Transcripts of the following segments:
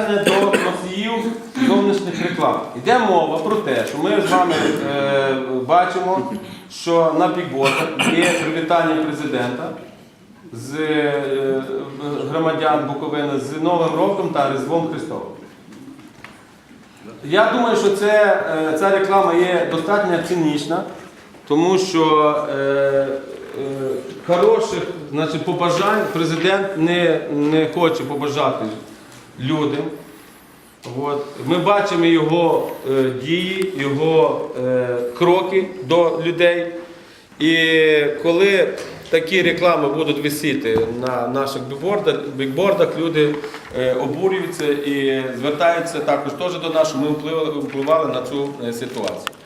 до носіїв зовнішніх реклам. Йде мова про те, що ми з вами е, бачимо, що на бікбордах є привітання президента з е, громадян Буковини з Новим роком та Різдвом Христовим. Я думаю, що це, е, ця реклама є достатньо цинічна, тому що е, е, хороших значить, побажань президент не, не хоче побажати людям. От. Ми бачимо його е, дії, його е, кроки до людей. І коли такі реклами будуть висіти на наших бікбордах, люди е, обурюються і звертаються також теж до нас, що ми впливали, впливали на цю е, ситуацію.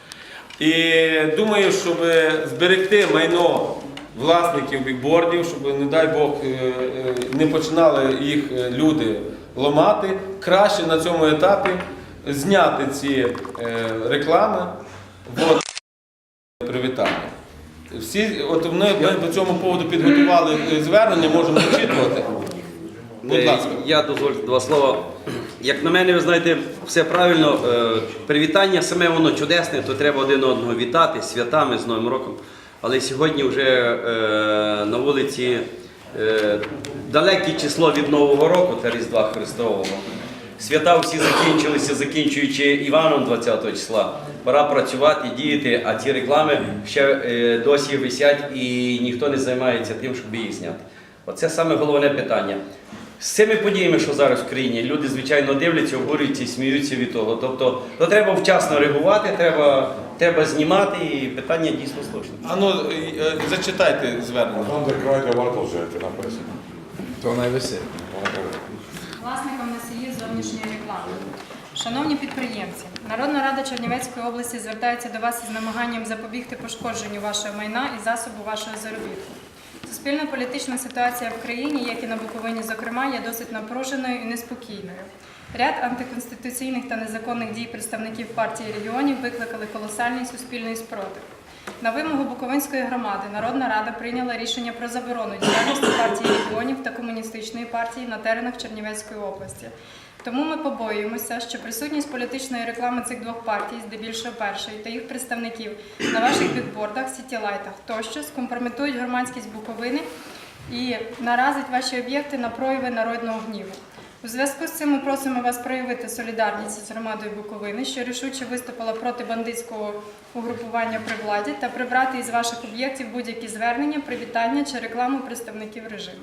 І думаю, щоб зберегти майно власників бікбордів, щоб, не дай Бог, е, е, не починали їх е, люди ламати, краще на цьому етапі зняти ці е, реклами. Вот привітання. Всі, от ми, ми по цьому поводу підготували е, звернення, можемо зачитувати. Будь ласка. Е, Я дозвольте два слова. Як на мене, ви знаєте, все правильно. Привітання саме воно чудесне, то треба один одного вітати святами, з Новим роком. Але сьогодні вже на вулиці далеке число від Нового року та Різдва Христового. Свята всі закінчилися, закінчуючи Іваном 20 числа. Пора працювати, діяти, а ці реклами ще е, досі висять і ніхто не займається тим, щоб їх зняти. Оце саме головне питання. З цими подіями, що зараз в країні, люди, звичайно, дивляться, обурюються і сміються від того. Тобто, то треба вчасно реагувати, треба, треба знімати, і питання дійсно слушне. А ну, е, е, зачитайте звернення. Там, де крайня варто жити, написано. То найвеселі. власникам носіїв зовнішньої реклами. Шановні підприємці, Народна рада Чернівецької області звертається до вас із намаганням запобігти пошкодженню вашого майна і засобу вашого заробітку. Суспільна політична ситуація в країні, як і на Буковині, зокрема, є досить напруженою і неспокійною. Ряд антиконституційних та незаконних дій представників партії регіонів викликали колосальний суспільний спротив. На вимогу Буковинської громади Народна Рада прийняла рішення про заборону діяльності партії регіонів та комуністичної партії на теренах Чернівецької області. Тому ми побоюємося, що присутність політичної реклами цих двох партій, здебільшого першої, та їх представників на ваших бікбордах, сітілайтах тощо скомпрометують громадськість Буковини і наразить ваші об'єкти на прояви народного гніву. У зв'язку з цим ми просимо вас проявити солідарність з громадою Буковини, що рішуче виступила проти бандитського угрупування при владі, та прибрати із ваших об'єктів будь-які звернення, привітання чи рекламу представників режиму.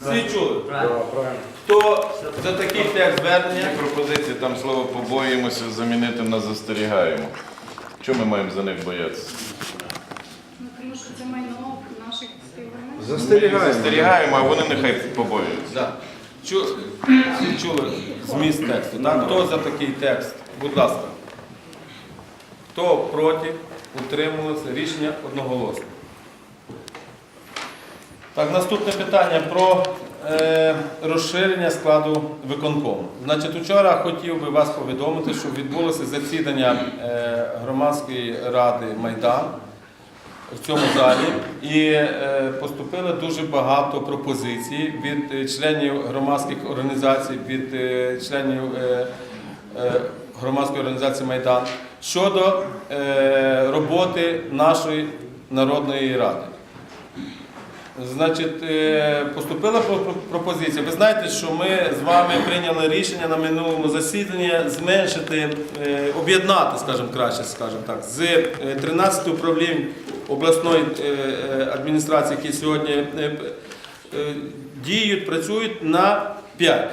Всі чули? Хто за такий текст звернення? пропозиція там слово побоїмося замінити на застерігаємо. Чому ми маємо за них боятися? Ну, тому що це майно наших співгромадян. Застерігаємо. Застерігаємо, а вони нехай побоюються. Да. Чу... Всі чули зміст тексту. Так? Хто за такий текст? Будь ласка. Хто проти? Утримувалися? Рішення одноголосно. Так, наступне питання про е, розширення складу виконкому. Значить, вчора хотів би вас повідомити, що відбулося засідання е, громадської ради Майдан в цьому залі і е, поступило дуже багато пропозицій від е, членів громадських організацій, від е, членів е, е, громадської організації Майдан щодо е, роботи нашої народної ради. Значить, е, поступила про- про- пропозиція. Ви знаєте, що ми з вами прийняли рішення на минулому засіданні зменшити, е, об'єднати, скажімо краще, скажімо так, з е, 13 управлінь обласної е, е, адміністрації, які сьогодні е, е, діють, працюють на 5.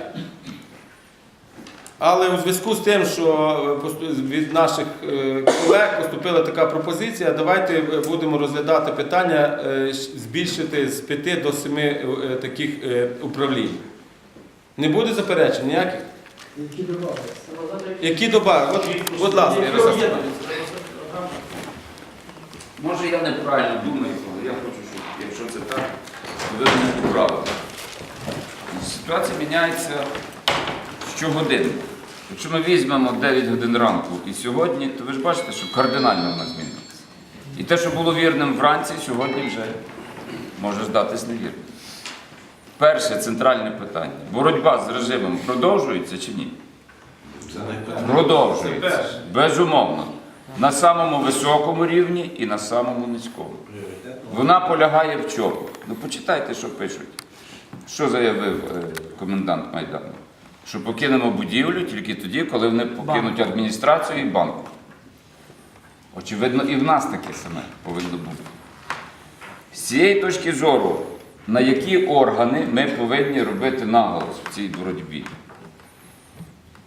Але у зв'язку з тим, що е, від наших е, колег поступила така пропозиція, давайте е, будемо розглядати питання збільшити з 5 до 7 е, таких управлінь. Не буде заперечень ніяких? Які добавки? От, будь ласка, Ярослав. Може я неправильно думаю, але я хочу, щоб якщо це так, ви мене поправили. Ситуація міняється щогодини. Якщо ми візьмемо 9 годин ранку і сьогодні, то ви ж бачите, що кардинально вона змінилася. І те, що було вірним вранці, сьогодні вже може здатись невірним. перше центральне питання. Боротьба з режимом продовжується чи ні? Продовжується. Безумовно. На самому високому рівні і на самому низькому. Вона полягає в чому? Ну почитайте, що пишуть. Що заявив е, комендант Майдану? Що покинемо будівлю тільки тоді, коли вони покинуть адміністрацію і банк. Очевидно, і в нас таке саме повинно бути. З цієї точки зору, на які органи ми повинні робити наголос в цій боротьбі?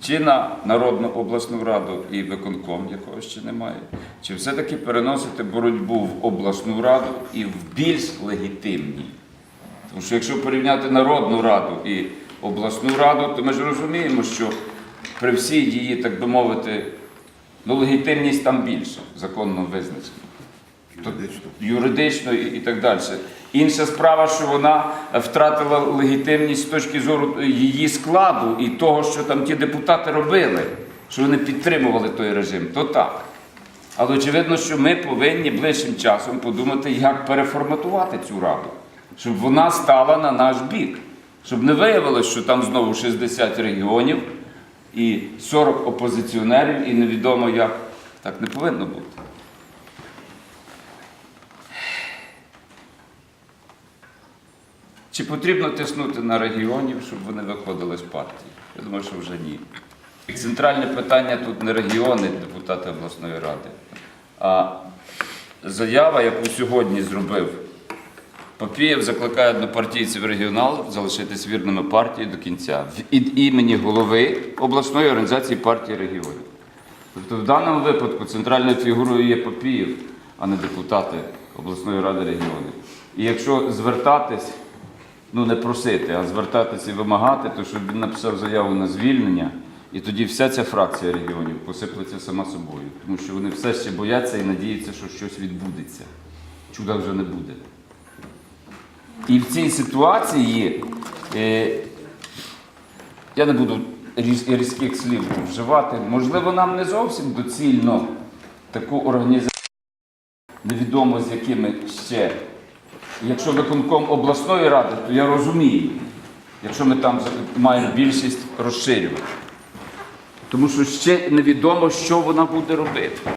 Чи на Народну обласну раду і виконком, якого ще немає, чи все-таки переносити боротьбу в обласну раду і в більш легітимні? Тому що якщо порівняти Народну раду і обласну раду, то ми ж розуміємо, що при всій її, так би мовити, ну, легітимність там більше, законно визначена. Юридично. Юридично і, і так далі. Інша справа, що вона втратила легітимність з точки зору її складу і того, що там ті депутати робили, що вони підтримували той режим, то так. Але очевидно, що ми повинні ближчим часом подумати, як переформатувати цю раду, щоб вона стала на наш бік. Щоб не виявилось, що там знову 60 регіонів і 40 опозиціонерів, і невідомо як. Так не повинно бути. Чи потрібно тиснути на регіонів, щоб вони виходили з партії? Я думаю, що вже ні. Центральне питання тут не регіони, депутати обласної ради, а заява, яку сьогодні зробив Папієв, закликає однопартійців регіоналів залишитись вірними партії до кінця від імені голови обласної організації партії регіонів. Тобто в даному випадку центральною фігурою є Папієв, а не депутати обласної ради регіонів. І якщо звертатись ну не просити, а звертатися і вимагати, то щоб він написав заяву на звільнення, і тоді вся ця фракція регіонів посиплеться сама собою. Тому що вони все ще бояться і надіються, що щось відбудеться. Чуда вже не буде. І в цій ситуації е, я не буду різ- різких слів вживати. Можливо, нам не зовсім доцільно таку організацію, невідомо з якими ще. Якщо виконком обласної ради, то я розумію, якщо ми там маємо більшість розширювати. Тому що ще невідомо, що вона буде робити.